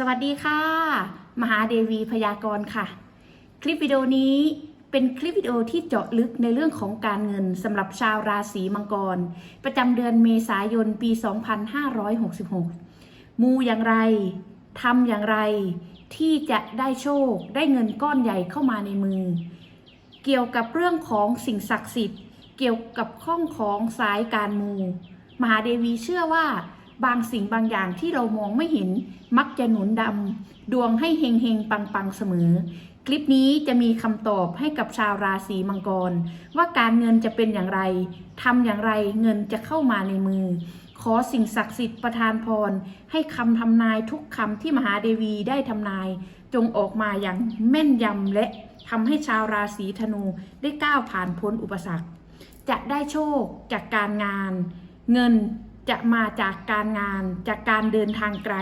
สวัสดีค่ะ มหาเดวีพยากรณ์ค่ะ คลิปวิดีโอนี้เป็นคลิปวิดีโอที่เจาะลึกในเรื่องของการเงินสำหรับชาวราศีมังกร ประจำเดือนเมษายนปี 2566 มูอย่างไรทำอย่างไร ที่จะได้โชคได้เงินก้อนใหญ่เข้ามาในมือ เกี่ยวกับเรื่องของสิ่งศักดิ์สิทธิ์ เกี่ยวกับข้องของสายการมู มหาเดวีเชื่อว่า บางสิ่งบางอย่างที่เรามองไม่เห็นมักจะหนุนดำดวงให้เฮงเฮงปังปังเสมอ คลิปนี้จะมีคำตอบให้กับชาวราศีมังกร ว่าการเงินจะเป็นอย่างไรทำอย่างไรเงินจะเข้ามาในมือ ขอสิ่งศักดิ์สิทธิ์ประทานพร ให้คำทำนายทุกคำที่มหาเดวีได้ทำนาย จงออกมาอย่างแม่นยำและทำให้ชาวราศีธนูได้ก้าวผ่านพ้นอุปสรรค จะได้โชคจากการงาน เงิน จะมาจากการงานจากการเดินทางไกล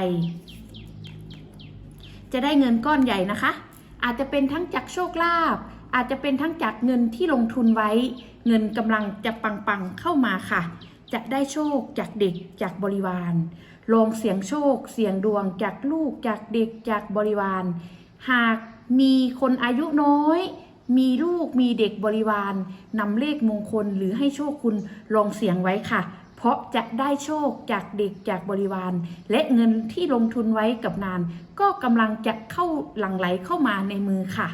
จะได้เงินก้อนใหญ่นะคะ อาจจะเป็นทั้งจากโชคลาภอาจจะเป็นทั้งจากเงินที่ลงทุนไว้ เงินกำลังจะปังๆเข้ามาค่ะ จะได้โชคจากเด็กจากบริวารลองเสียงโชค เสียงดวงจากลูกจากเด็กจากบริวารหากมีคนอายุน้อย มีลูกมีเด็กบริวารนำเลขมงคลหรือให้โชคคุณลองเสียงไว้ค่ะ ราะจะได้โชคจากเด็กจากบริวาร และเงินที่ลงทุนไว้กับนาน ก็กำลังจะเข้าหลั่งไหลเข้ามาในมือค่ะ